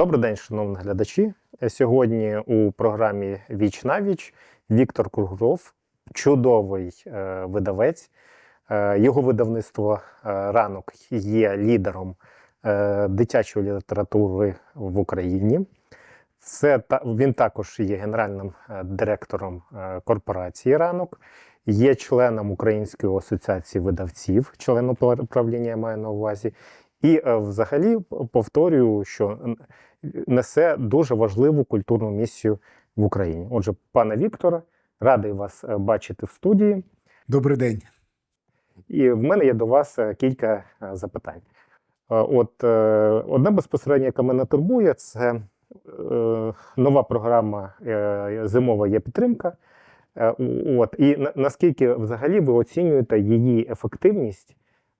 Добрий день, шановні глядачі. Сьогодні у програмі Віч на віч Віктор Кругров, чудовий е, видавець. Е, його видавництво е, ранок є лідером дитячої літератури в Україні. Це він також є генеральним директором корпорації ранок, є членом Української асоціації видавців, членом правління я маю на увазі. І взагалі повторюю, що несе дуже важливу культурну місію в Україні. Отже, пане Вікторе, радий вас е, бачити в студії. Добрий день. І в мене є до вас е, кілька е, запитань. От одне безпосередньо, яке мене турбує, це нова програма Зимова є підтримка. От і наскільки взагалі ви оцінюєте її ефективність?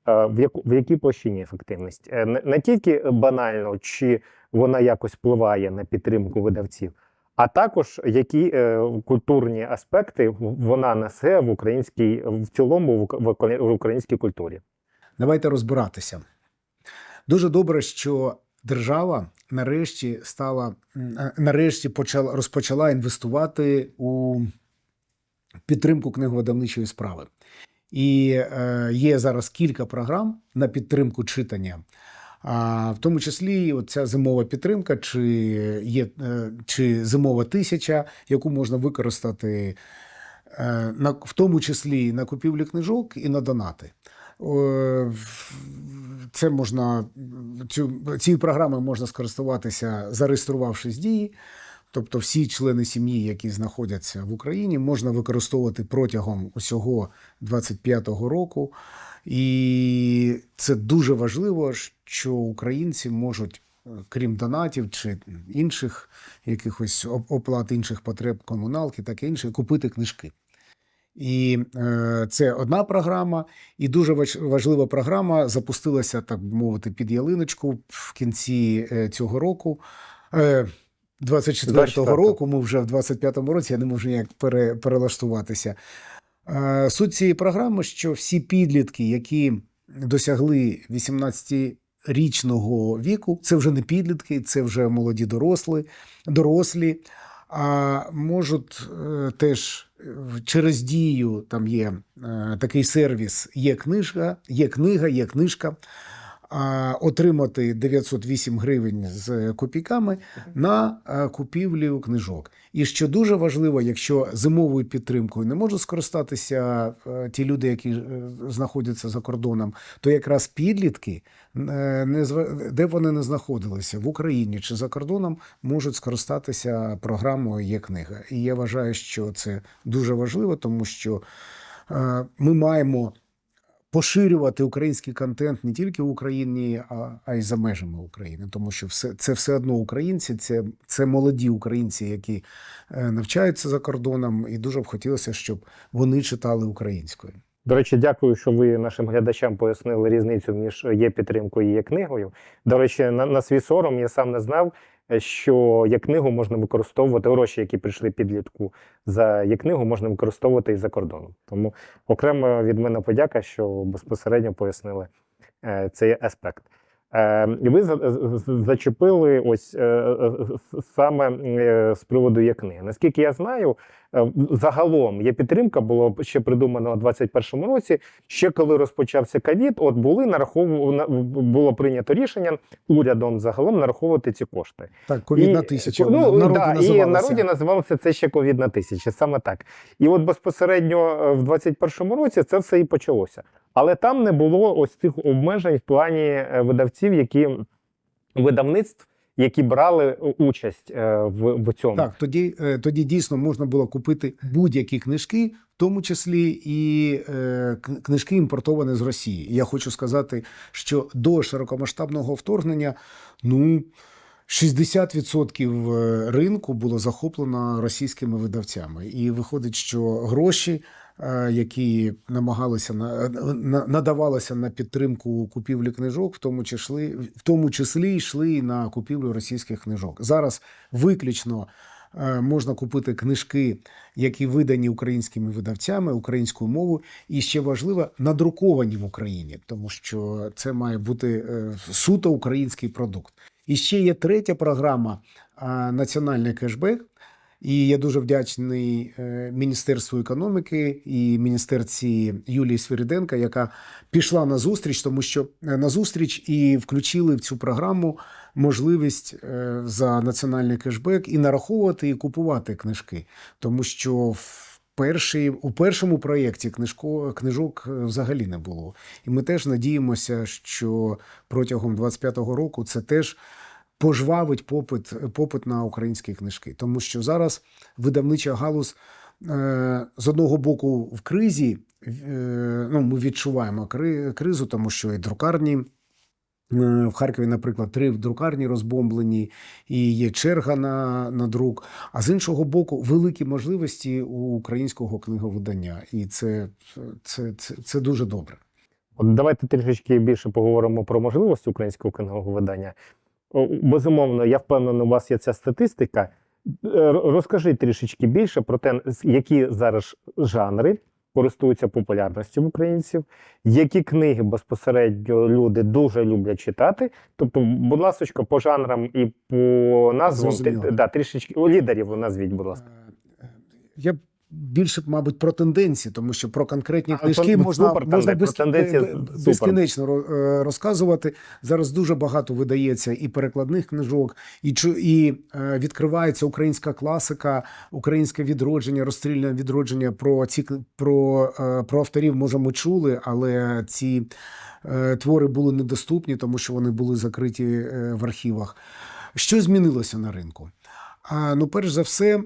Е, В, яку, в якій площині ефективність? Е, Не, тільки банально, чи вона якось впливає на підтримку видавців, а також які е, культурні аспекти вона несе в українській в цілому в, українській культурі. Давайте розбиратися. Дуже добре, що держава нарешті стала нарешті почала розпочала інвестувати у підтримку книговидавничої справи. І е, є зараз кілька програм на підтримку читання. А в тому числі оця зимова підтримка, чи є е, чи зимова тисяча, яку можна використати е, на в тому числі на купівлю книжок і на донати. Е, Це можна цю цією програмою можна скористуватися, зареєструвавшись дії. Тобто всі члени сім'ї, які знаходяться в Україні, можна використовувати протягом усього 25-го року. І це дуже важливо, що українці можуть, е, крім донатів чи інших якихось оплат інших потреб комуналки, таке інше, купити книжки. І е, це одна програма, і дуже важ- важлива програма запустилася, так би мовити, під ялиночку в кінці е, цього року. Е, 24-го 24-го. року, ми вже в 25-му році, я не можу ніяк пере, перелаштуватися. Е, Суть цієї програми, що всі підлітки, які досягли 18-річного віку, це вже не підлітки, це вже молоді дорослі, дорослі, а можуть е, теж через дію, там є е, такий сервіс, є книжка, є книга, є книжка. Отримати 908 гривень з копійками на е, купівлю книжок. І що дуже важливо, якщо зимовою підтримкою не можуть скористатися е, ті люди, які е, знаходяться за кордоном, то якраз підлітки, де б вони не знаходилися в Україні чи за кордоном, можуть скористатися програмою є книга. І я вважаю, що це дуже важливо, тому що ми маємо поширювати український контент не тільки в Україні, а, а й за межами України, тому що все це все одно українці, це, це молоді українці, які е, навчаються за кордоном, і дуже б хотілося, щоб вони читали українською. До речі, дякую, що ви нашим глядачам пояснили різницю між є підтримкою і є книгою. До речі, на, на свій сором я сам не знав, що є книгу можна використовувати гроші, які прийшли підлітку за є книгу, можна використовувати і за кордоном. Тому окремо від мене подяка, що безпосередньо пояснили е, цей аспект. Е, і ви зачепили ось е, е, с- саме е, з приводу є книги. Наскільки я знаю, е, загалом є підтримка, було ще придумано у 2021 році. Ще коли розпочався ковід, от були нарахову було прийнято рішення урядом загалом нараховувати ці кошти. Так, ковідна тисяча. Ну, в народі да, і народі називалося це ще ковідна тисяча, саме так. І от безпосередньо е, в 21-му році це все і почалося. Але там не було ось цих обмежень в плані е, видавців, які видавництв, які брали участь е, в, в цьому. Так, тоді, е, тоді дійсно можна було купити будь-які книжки, в тому числі і е, книжки імпортовані з Росії. Я хочу сказати, що до широкомасштабного вторгнення, ну. 60% е, ринку було захоплено російськими видавцями, і виходить, що гроші, які намагалися на, на надавалися на підтримку купівлі книжок, в тому числі в тому числі йшли на купівлю російських книжок. Зараз виключно е, можна купити книжки, які видані українськими видавцями українською мовою, і ще важливо надруковані в Україні, тому що це має бути е, суто український продукт. І ще є третя програма Національний кешбек. І я дуже вдячний е, Міністерству економіки і міністерці Юлії Свириденка, яка пішла на зустріч, тому що е, на зустріч і включили в цю програму можливість е, за національний кешбек і нараховувати і купувати книжки, тому що в першій, у першому проєкті книжко, книжок взагалі не було. І ми теж надіємося, що протягом 25-го року це теж пожвавить попит, попит на українські книжки, тому що зараз видавнича галузь е, з одного боку в кризі. е, Ну, ми відчуваємо кризу, тому що і друкарні е, в Харкові, наприклад, три друкарні розбомблені, і є черга на, на друк. А з іншого боку, великі можливості у українського книговидання, і це, це, це, це дуже добре. От давайте трішечки більше поговоримо про можливості українського книгового видання. О, Безумовно, я впевнений, у вас є ця статистика. Е, Розкажи трішечки більше про те, які зараз жанри користуються популярністю в українців, які книги безпосередньо люди дуже люблять читати. Тобто, будь ласка, по жанрам і по назвам да, трішечки лідерів назвіть, будь ласка. Е, Я більше, мабуть, про тенденції, тому що про конкретні книжки про- можна, супер, можна без, супер. безкінечно е, розказувати. Зараз дуже багато видається і перекладних книжок, і, і е, відкривається українська класика, українське відродження, розстрільне відродження. Про ці про, е, про авторів, може, ми чули, але ці е, твори були недоступні, тому що вони були закриті в архівах. Що змінилося на ринку? А, ну, перш за все,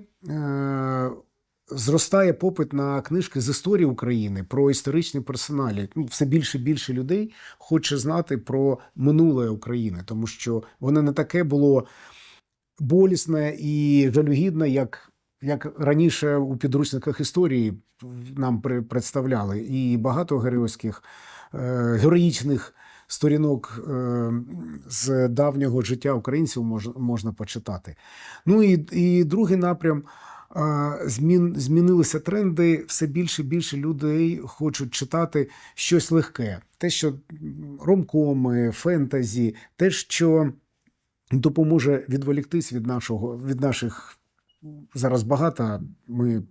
зростає попит на книжки з історії України про історичні персоналі. Ну, все більше і більше людей хоче знати про минуле України, тому що воно не таке було болісне і жалюгідне, як. Як раніше у підручниках історії нам представляли, і багато героїчних, е, героїчних сторінок е, з давнього життя українців мож, можна почитати. Ну і, і другий напрям. Змін, змінилися тренди. Все більше і більше людей хочуть читати щось легке. Те, що ромкоми, фентезі, те, що допоможе відволіктись від нашого від наших зараз багато. Ми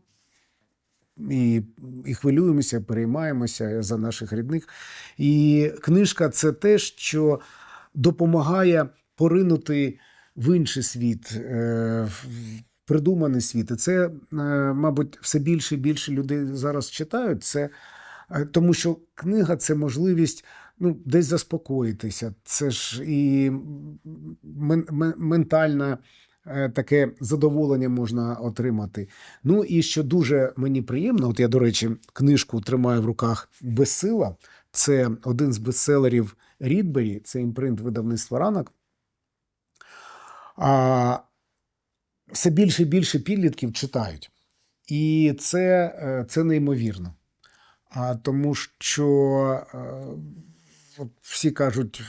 і, і хвилюємося, переймаємося за наших рідних. І книжка це те, що допомагає поринути в інший світ, е, придуманий світ. І це, е, мабуть, все більше і більше людей зараз читають. Це е, тому, що книга це можливість. Ну, десь заспокоїтися. Це ж і мен, мен, ментальна е, таке задоволення можна отримати. Ну і що дуже мені приємно, от я, до речі, книжку тримаю в руках Безсила. Це один з бестселерів Рідбері, це імпринт видавництва ранок. А все більше і більше підлітків читають. І це, е, це неймовірно. А тому що е, всі кажуть,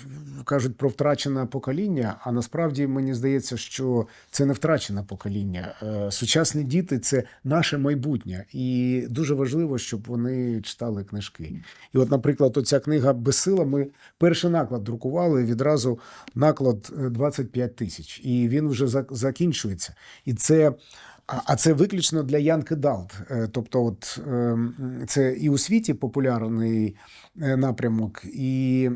кажуть про втрачене покоління, а насправді мені здається, що це не втрачене покоління. Е, Сучасні діти це наше майбутнє, і дуже важливо, щоб вони читали книжки. І, от, наприклад, оця книга Безсила. Ми перший наклад друкували відразу наклад е, 25 тисяч, і він вже закінчується. І це. А а це виключно для Янки Далт. Е, Тобто, от ем, це і у світі популярний е, напрямок. І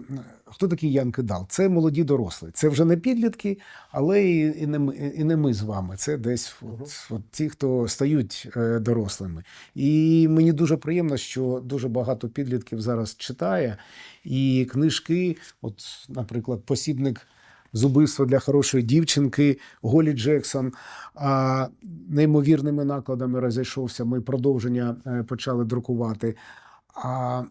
хто такий Ян Кидал? Це молоді дорослі. Це вже не підлітки, але і, і, не, ми, і не ми з вами. Це десь от, от ті, хто стають е, дорослими. І мені дуже приємно, що дуже багато підлітків зараз читає. І книжки, от, наприклад, посібник. З убивства для хорошої дівчинки Голі Джексон а, неймовірними накладами розійшовся. Ми продовження е, почали друкувати. А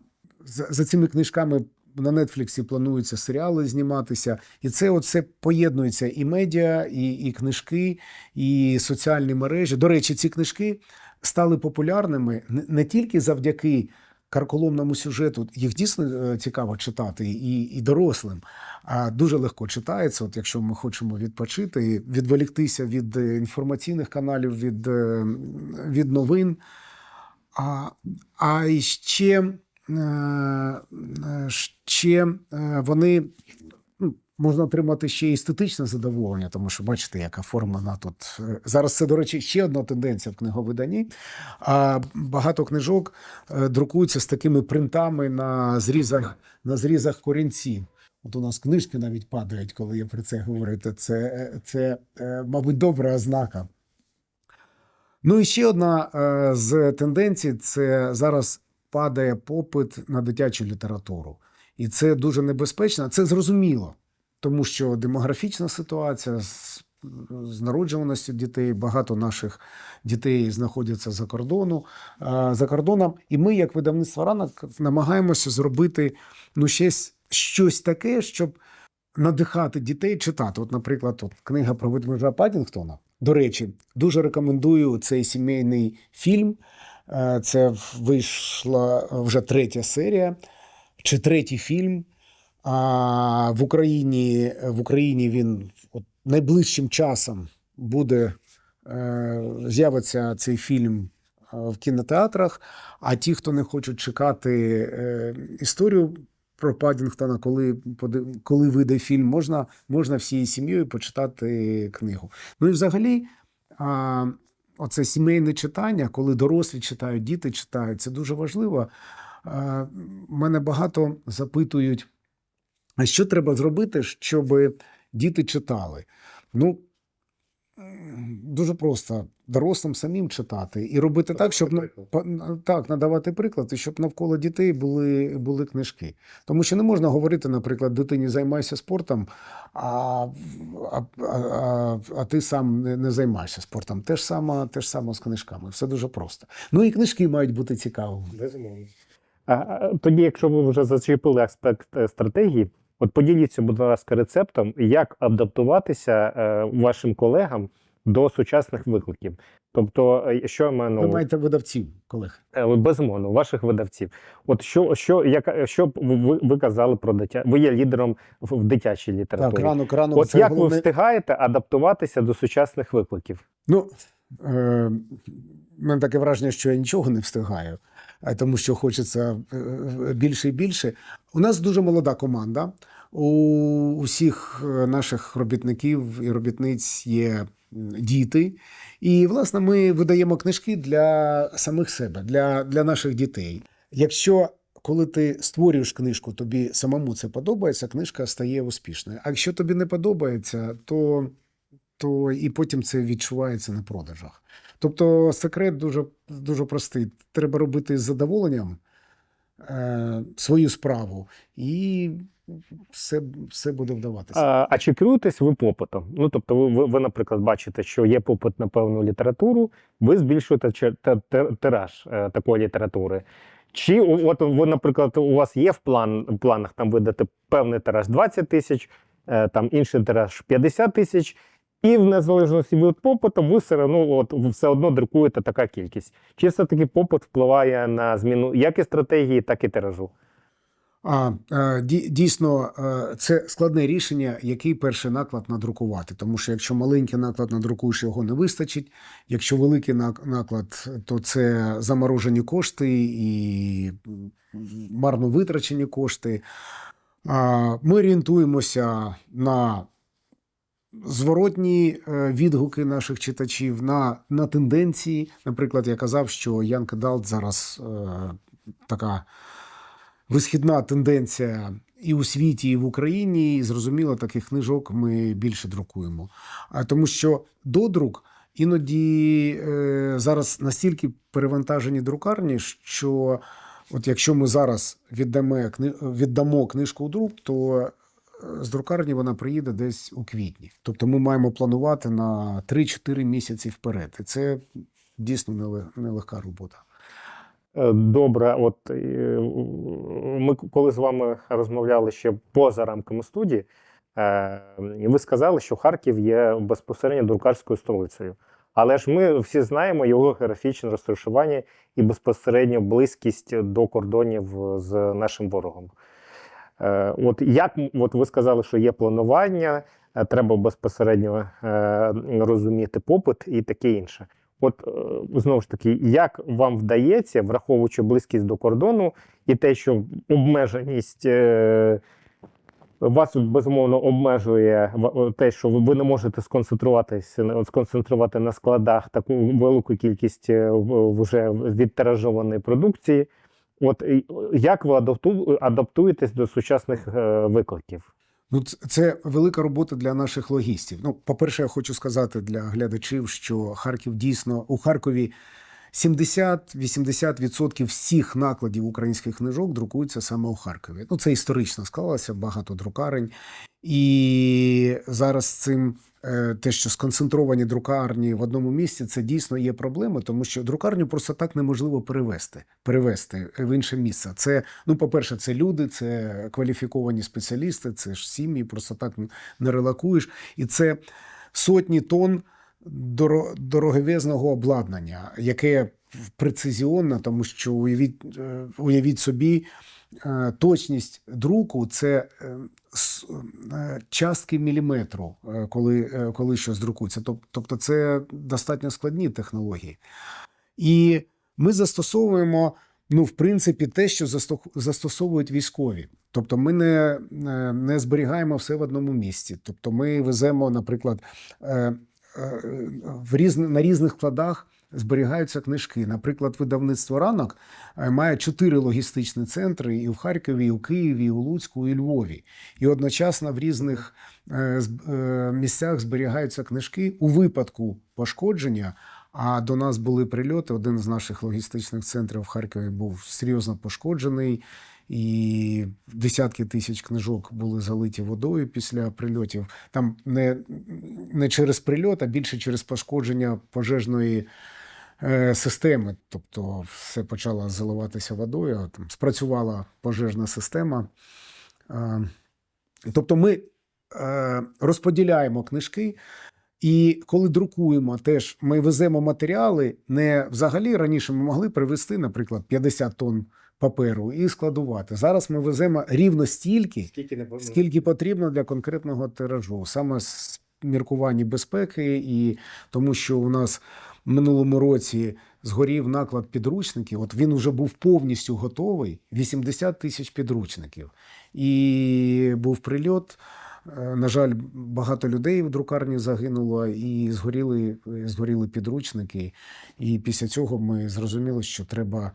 за, цими книжками на Нетфліксі плануються серіали зніматися, і це оце поєднується і медіа, і, і книжки, і соціальні мережі. До речі, ці книжки стали популярними не, не тільки завдяки. Карколомному сюжету їх дійсно е, цікаво читати і, і дорослим. Дуже легко читається. От якщо ми хочемо відпочити, і відволіктися від е, інформаційних каналів, від, е, від новин. А, а ще, е, ще е, вони ну, можна отримати ще естетичне задоволення, тому що бачите, як оформлена тут. Зараз це, до речі, ще одна тенденція в книговиданні. А багато книжок друкуються з такими принтами на зрізах, на зрізах корінців. От у нас книжки навіть падають, коли я про це говорю. Це, це е, мабуть, добра ознака. Ну і ще одна е, з тенденцій це зараз падає попит на дитячу літературу. І це дуже небезпечно. Це зрозуміло, тому що демографічна ситуація з, з народжуваністю дітей, багато наших дітей знаходяться за кордону, е, за кордоном. І ми, як видавництво ранок, намагаємося зробити ну, щось, щось таке, щоб надихати дітей читати. От, наприклад, от, книга про ведмежа Падінгтона. До речі, дуже рекомендую цей сімейний фільм. Е, Це вийшла вже третя серія чи третій фільм. А в Україні, в Україні він от найближчим часом буде е, з'явиться цей фільм е, в кінотеатрах. А ті, хто не хочуть чекати історію про Падінгтона, коли, коли вийде фільм, можна, можна всією сім'єю почитати книгу. Ну і взагалі, а, оце сімейне читання, коли дорослі читають, діти читають, це дуже важливо. А, Мене багато запитують, а що треба зробити, щоб діти читали? Ну, дуже просто дорослим самим читати і робити так, щоб на- так, надавати приклад, і щоб навколо дітей були, були книжки. Тому що не можна говорити, наприклад, дитині займайся спортом, а, а, а, а, а ти сам не, не займаєшся спортом. Те ж саме, те ж саме з книжками. Все дуже просто. Ну і книжки мають бути цікавими. Безумовно. А, тоді, якщо ви вже зачепили аспект е, стратегії, от поділіться, будь ласка, рецептом, як адаптуватися е, вашим колегам до сучасних викликів. Тобто, е, що я маю на Ви маєте видавців, колег. Е, Безумовно, ваших видавців. От що, що, яка, що ви, ви казали про дитя? Ви є лідером в, дитячій літературі. Так, ранок, ранок. От як головне... ви встигаєте адаптуватися до сучасних викликів? Ну, е, мене таке враження, що я нічого не встигаю, а тому що хочеться е, більше і більше. У нас дуже молода команда. У усіх е, наших робітників і робітниць є діти. І, власне, ми видаємо книжки для самих себе, для, для наших дітей. Якщо коли ти створюєш книжку, тобі самому це подобається, книжка стає успішною. А якщо тобі не подобається, то то і потім це відчувається на продажах. Тобто секрет дуже, дуже простий. Треба робити з задоволенням свою справу, і все, все буде вдаватися. А, а чи керуєтесь ви попитом? Ну тобто, ви, ви, наприклад, бачите, що є попит на певну літературу, ви збільшуєте тираж е, такої літератури. Чи от ви, наприклад, у вас є в план планах там видати певний тираж 20 тисяч, е, там інший тираж 50 тисяч, і в незалежності від попиту, ви все одно, от, все одно друкуєте така кількість. Чи все-таки попит впливає на зміну як і стратегії, так і тиражу? А е, дійсно, е, це складне рішення, який перший наклад надрукувати. Тому що якщо маленький наклад надрукуєш, його не вистачить. Якщо великий наклад, то це заморожені кошти і марно витрачені кошти. Ми орієнтуємося на зворотні е, відгуки наших читачів, на, на тенденції. Наприклад, я казав, що Ян Кедалт зараз е, така висхідна тенденція і у світі, і в Україні. І зрозуміло, таких книжок ми більше друкуємо. А тому що додрук іноді е, зараз настільки перевантажені друкарні, що от якщо ми зараз віддамо, віддамо книжку у друк, то з друкарні вона приїде десь у квітні. Тобто ми маємо планувати на 3-4 місяці вперед. І це дійсно нелегка робота. Е, Добре, от е, ми коли з вами розмовляли ще поза рамками студії, е, ви сказали, що Харків є безпосередньо друкарською столицею. Але ж ми всі знаємо його географічне розташування і безпосередньо близькість до кордонів з нашим ворогом. Е, От як от ви сказали, що є планування, е, треба безпосередньо е, розуміти попит і таке інше. От знову ж таки, як вам вдається, враховуючи близькість до кордону і те, що обмеженість Вас безумовно обмежує те, що ви- не можете сконцентруватися сконцентрувати на складах таку велику кількість вже відтиражованої продукції. От як ви адапту- адаптуєтесь до сучасних е, викликів? Ну, це велика робота для наших логістів. Ну, по-перше, я хочу сказати для глядачів, що Харків дійсно у Харкові 70-80% всіх накладів українських книжок друкуються саме у Харкові. Ну, це історично склалося, багато друкарень. І зараз цим е, те, що сконцентровані друкарні в одному місці, це дійсно є проблема, тому що друкарню просто так неможливо перевести, перевести в інше місце. Це, ну, по-перше, це люди, це кваліфіковані спеціалісти, це ж сім'ї, просто так не релакуєш. І це сотні тонн доро- дороговезного обладнання, яке прецизіонне, тому що уявіть, е, уявіть собі, е, точність друку це е, частки міліметру, коли, коли щось друкується. Тобто це достатньо складні технології. І ми застосовуємо, ну, в принципі, те, що застосовують військові. Тобто ми не, не зберігаємо все в одному місці. Тобто ми веземо, наприклад, в різн, на різних складах зберігаються книжки. Наприклад, видавництво ранок е, має чотири логістичні центри і в Харкові, і у Києві, і у Луцьку, і Львові. І одночасно в різних е, е, місцях зберігаються книжки у випадку пошкодження. А до нас були прильоти. Один з наших логістичних центрів в Харкові був серйозно пошкоджений, і десятки тисяч книжок були залиті водою після прильотів. Там не, не через прильот, а більше через пошкодження пожежної е, системи. Тобто все почало заливатися водою, там спрацювала пожежна система. Е, Тобто ми е, розподіляємо книжки. І коли друкуємо, теж ми веземо матеріали. Не взагалі раніше ми могли привезти, наприклад, 50 тонн паперу і складувати. Зараз ми веземо рівно стільки, Скільки не скільки потрібно для конкретного тиражу, саме з міркувань безпеки, і тому що у нас в минулому році згорів наклад підручників. От він вже був повністю готовий 80 тисяч підручників. І був прильот. Е, На жаль, багато людей в друкарні загинуло, і згоріли, згоріли підручники. І після цього ми зрозуміли, що треба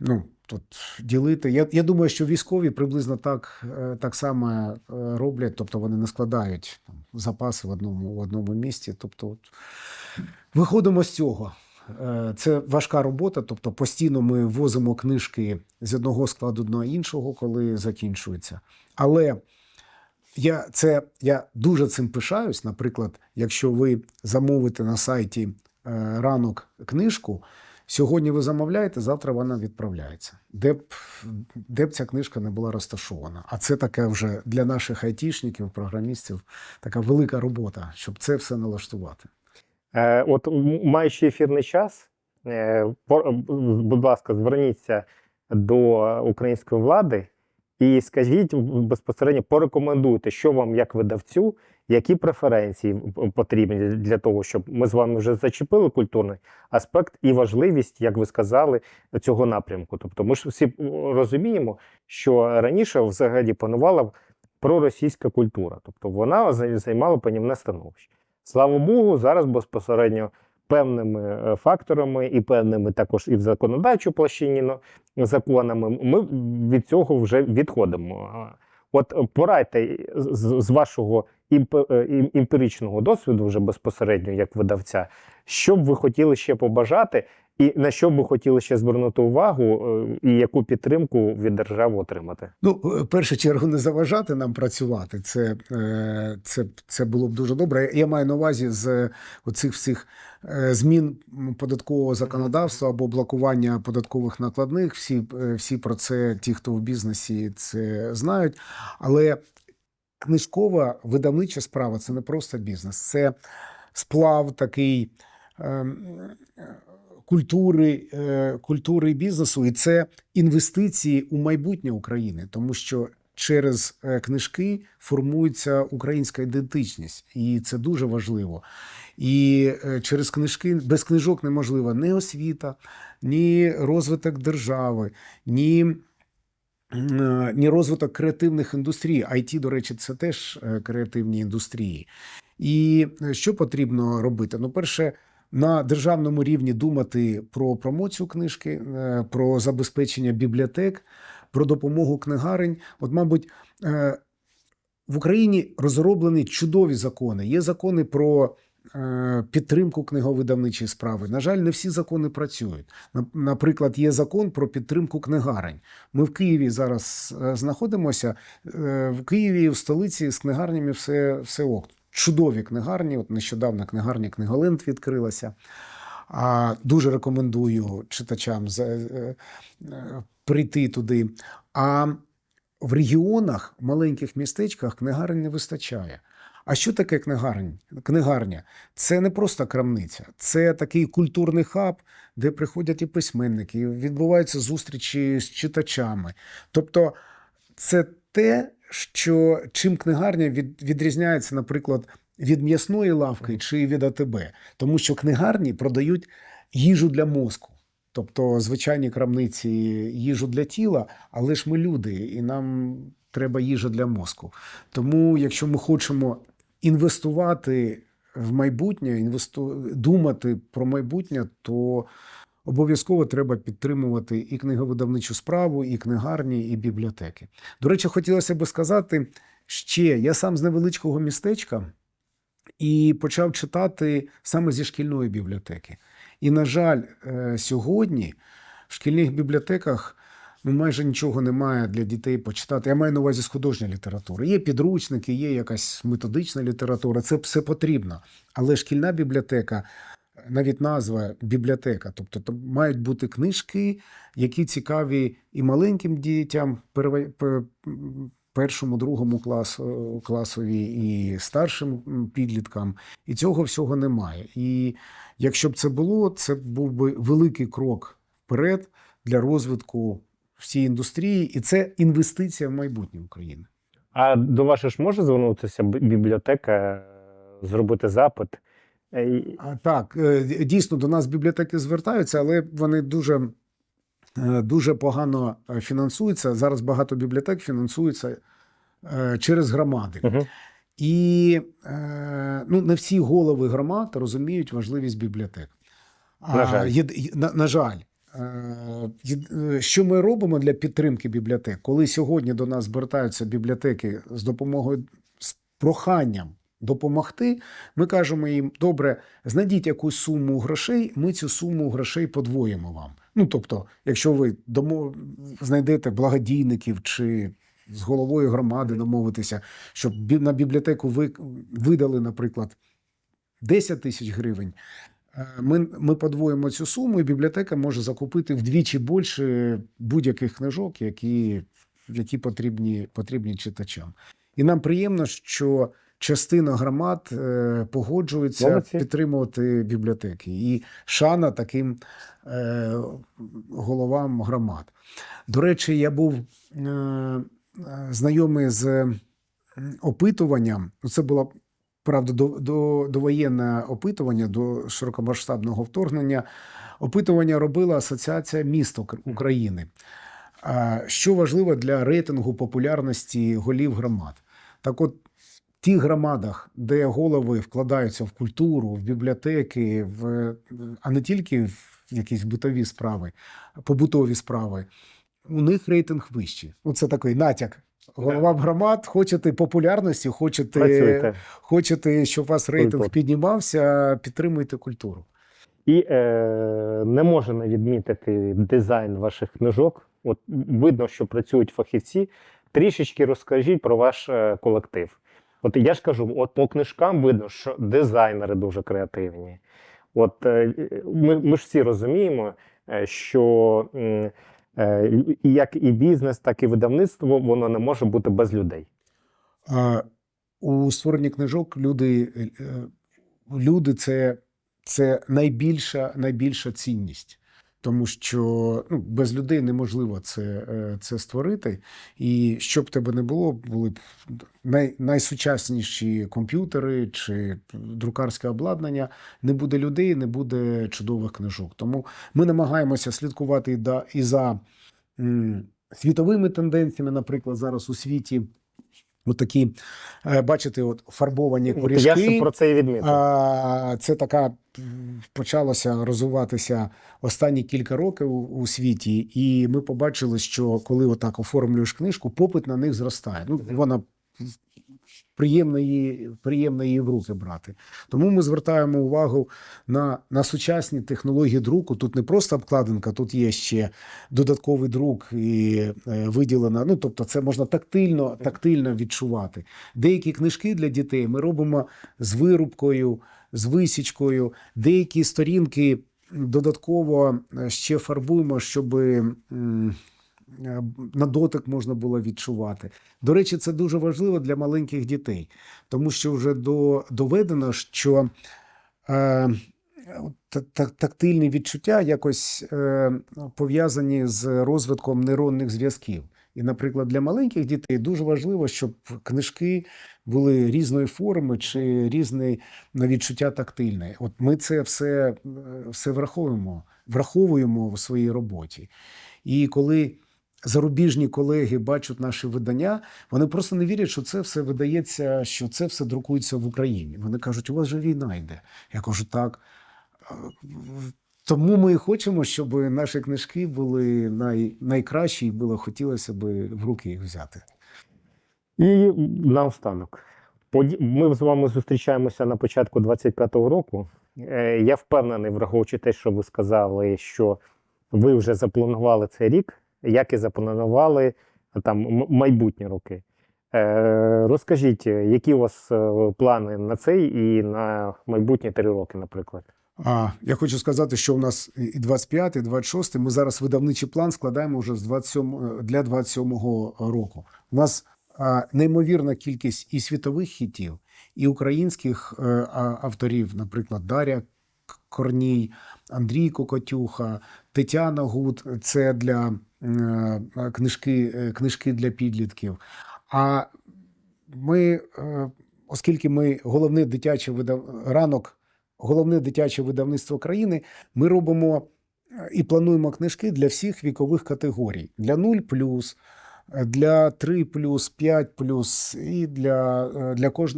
ну, тут ділити. Я, я думаю, що військові приблизно так, е, так само е, роблять, тобто вони не складають там, запаси в одному, в одному місці. Тобто, от, виходимо з цього. Е, Це важка робота, тобто постійно ми возимо книжки з одного складу до іншого, коли закінчується. Але я, це, я дуже цим пишаюсь. Наприклад, якщо ви замовите на сайті ранок книжку, сьогодні ви замовляєте, завтра вона відправляється. Де б, де б ця книжка не була розташована. А це таке вже для наших айтішників, програмістів, така велика робота, щоб це все налаштувати. Е, от, маючи ефірний час, е, будь ласка, зверніться до української влади і скажіть безпосередньо, порекомендуйте, що вам як видавцю, які преференції потрібні для того, щоб ми з вами вже зачепили культурний аспект і важливість, як ви сказали, цього напрямку. Тобто, ми ж всі розуміємо, що раніше взагалі панувала проросійська культура, тобто вона займала панівне становище. Слава Богу, зараз безпосередньо певними е, факторами і певними також і в законодавчу площині ну, законами ми від цього вже відходимо. От е, порадьте з, з вашого емпіричного досвіду, вже безпосередньо як видавця, що б ви хотіли ще побажати, і на що б ви хотіли ще звернути увагу, е, і яку підтримку від держави отримати? Ну, в першу чергу, не заважати нам працювати. Це, е, це, це було б дуже добре. Я маю на увазі з оцих всіх е, змін податкового законодавства або блокування податкових накладних. Всі, е, всі про це, ті, хто в бізнесі, це знають. Але книжкова видавнича справа це не просто бізнес, це сплав такий. ем, Культури, е, культури бізнесу, і це інвестиції у майбутнє України, тому що через е, книжки формується українська ідентичність, і це дуже важливо. І е, через книжки без книжок неможлива ні освіта, ні розвиток держави, ні ні розвиток креативних індустрій. IT, до речі, це теж е, креативні індустрії. І е, що потрібно робити? Ну, перше, на державному рівні думати про промоцію книжки, е, про забезпечення бібліотек, про допомогу книгарень. От, мабуть, е, в Україні розроблені чудові закони. Є закони про е, підтримку книговидавничої справи. На жаль, не всі закони працюють. Наприклад, є закон про підтримку книгарень. Ми в Києві зараз е, знаходимося. Е, В Києві, в столиці з книгарнями все, все ок. Чудові книгарні. От нещодавно книгарня Книголенд відкрилася. А дуже рекомендую читачам е, е, прийти туди. А в регіонах, маленьких містечках книгарень не вистачає. А що таке книгарень? книгарня? Це не просто крамниця, це такий культурний хаб, де приходять і письменники, і відбуваються зустрічі з читачами. Тобто, це те, що чим книгарня від, відрізняється, наприклад, від м'ясної лавки чи від АТБ, тому що книгарні продають їжу для мозку. Тобто звичайні крамниці їжу для тіла, але ж ми люди, і нам треба їжа для мозку. Тому, якщо ми хочемо інвестувати в майбутнє, інвесту... думати про майбутнє, то обов'язково треба підтримувати і книговидавничу справу, і книгарні, і бібліотеки. До речі, хотілося би сказати ще: я сам з невеличкого містечка і почав читати саме зі шкільної бібліотеки. І, на жаль, е, сьогодні в шкільних бібліотеках ну, майже нічого немає для дітей почитати. Я маю на увазі з художньої літератури. Є підручники, є якась методична література, це все потрібно. Але шкільна бібліотека, навіть назва бібліотека, тобто там мають бути книжки, які цікаві і маленьким дітям, першому, другому класу, класові, і старшим підліткам. І цього всього немає. І якщо б це було, це був би великий крок вперед для розвитку всієї індустрії, і це інвестиція в майбутнє України. А до вас ж може звернутися бібліотека, е, зробити запит? Е, А, так, е, дійсно до нас бібліотеки звертаються, але вони дуже, дуже погано фінансуються. Зараз багато бібліотек фінансуються через громади. Мгм. І ну, не всі голови громад розуміють важливість бібліотек. На жаль. є- на, на жаль. Е, е, Що ми робимо для підтримки бібліотек? Коли сьогодні до нас звертаються бібліотеки з допомогою з проханням допомогти, ми кажемо їм: добре, знайдіть якусь суму грошей, ми цю суму грошей подвоїмо вам. Ну тобто, якщо ви домо... знайдете благодійників чи з головою громади домовитися, щоб на бібліотеку ви видали, наприклад, 10 тисяч гривень. Е, Ми, ми подвоїмо цю суму, і бібліотека може закупити вдвічі більше будь-яких книжок, які, які потрібні, потрібні читачам. І нам приємно, що частина громад е, погоджується Молодці. підтримувати бібліотеки. І шана таким е, головам громад. До речі, я був е, е, знайомий з опитуванням. Ну, Це було правда до, до, довоєнне опитування до широкомасштабного вторгнення. Опитування робила Асоціація міст України. Що важливо для рейтингу популярності голів громад? Так от, в тих громадах, де голови вкладаються в культуру, в бібліотеки, в, а не тільки в якісь битові справи, побутові справи, у них рейтинг вищий. Ну, це такий натяк. Голова громад, хочете популярності, хочете, Працюйте. хочете, щоб у вас рейтинг Культура. піднімався, підтримуйте культуру. І е, не можна не відмітити дизайн ваших книжок. От видно, що працюють фахівці. Трішечки розкажіть про ваш е, колектив. От я ж кажу, от по книжкам видно, що дизайнери дуже креативні. От е, ми, ми ж всі розуміємо, е, що е, і як і бізнес, так і видавництво воно не може бути без людей. У створенні книжок люди, е, люди це, це найбільша, найбільша цінність. Тому що ну, без людей неможливо це, е, це створити. І що б тебе не було, були б най, найсучасніші комп'ютери чи друкарське обладнання. Не буде людей, не буде чудових книжок. Тому ми намагаємося слідкувати і, за світовими тенденціями, наприклад, зараз у світі. Отакі, такі, бачите, от фарбовані курішки. Я ж про це і відмітив. Це така почалося розвиватися останні кілька років у, у світі, і ми побачили, що коли отак оформлюєш книжку, попит на них зростає. Ну, вона приємно її, в руки брати. Тому ми звертаємо увагу на, на сучасні технології друку. Тут не просто обкладинка, тут є ще додатковий друк і е, виділена. Ну, тобто, це можна тактильно, тактильно відчувати. Деякі книжки для дітей ми робимо з вирубкою, з висічкою, деякі сторінки додатково е, ще фарбуємо, щоб на дотик можна було відчувати. До речі, це дуже важливо для маленьких дітей, тому що вже до, доведено, що е, та- та- тактильні відчуття якось е, пов'язані з розвитком нейронних зв'язків. І, наприклад, для маленьких дітей дуже важливо, щоб книжки були різної форми чи різне на відчуття тактильне. От ми це все, е, все враховуємо, враховуємо в своїй роботі. І коли зарубіжні колеги бачать наші видання, вони просто не вірять, що це все видається, що це все друкується в Україні. Вони кажуть, у вас же війна йде. Я кажу, так. Тому ми і хочемо, щоб наші книжки були най, найкращі, і було хотілося б в руки їх взяти. І наостанок. Ми з вами зустрічаємося на початку 25-го року. Е, Я впевнений, враховуючи те, що ви сказали, що ви вже запланували цей рік, як і запланували там майбутні роки. Е, Розкажіть, які у вас е, плани на цей і на майбутні три роки, наприклад? А, я хочу сказати, що у нас і 25, і 26, ми зараз видавничий план складаємо вже з 27, е, для 27 року. У нас неймовірна кількість і світових хітів, і українських е, авторів, наприклад, Дар'я Корній, Андрій Кокотюха, Тетяна Гуд. Це для е, книжки, е, книжки для підлітків. А ми, е, оскільки ми головне дитяче видав... ранок головне дитяче видавництво країни, ми робимо і плануємо книжки для всіх вікових категорій: для 0 для 3 5 і для, для, кож...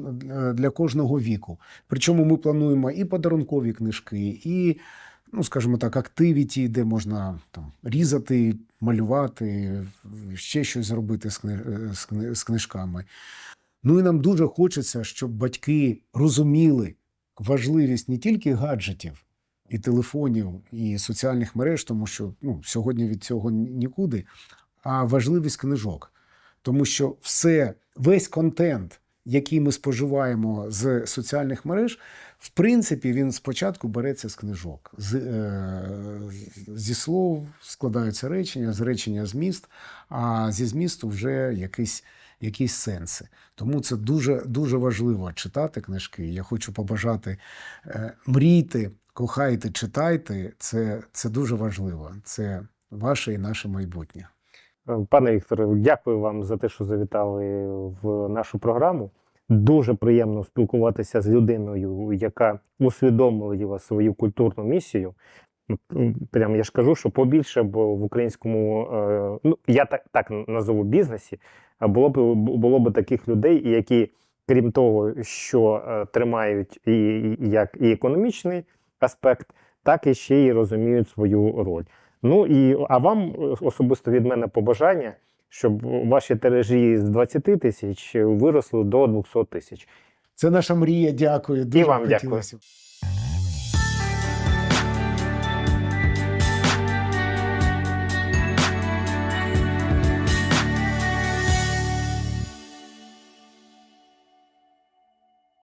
для кожного віку. Причому ми плануємо і подарункові книжки, і, ну, скажімо так, активіті, де можна там, різати, малювати, ще щось зробити з, кни... е, з, кни... з книжками. Ну і нам дуже хочеться, щоб батьки розуміли важливість не тільки гаджетів і телефонів, і соціальних мереж, тому що ну, сьогодні від цього нікуди, а важливість книжок. Тому що все, весь контент, який ми споживаємо з соціальних мереж, в принципі, він спочатку береться з книжок. З, е, зі слов складаються речення, з речення зміст, а зі змісту вже якийсь якісь сенси. Тому це дуже дуже важливо читати книжки. Я хочу побажати е, мрійте, кохайте, читайте. Це, це дуже важливо. Це ваше і наше майбутнє. Пане Вікторе, дякую вам за те, що завітали в нашу програму. Дуже приємно спілкуватися з людиною, яка усвідомила свою культурну місію. Прям я ж кажу, що побільше б в українському, е, ну я так, так назову бізнесі, було б було б таких людей, які, крім того, що е, тримають і як і економічний аспект, так і ще й розуміють свою роль. Ну і а вам е, особисто від мене побажання, щоб ваші тиражі з 20 тисяч виросли до 200 тисяч. Це наша мрія. Дякую. Дуже вам хотілося. дякую.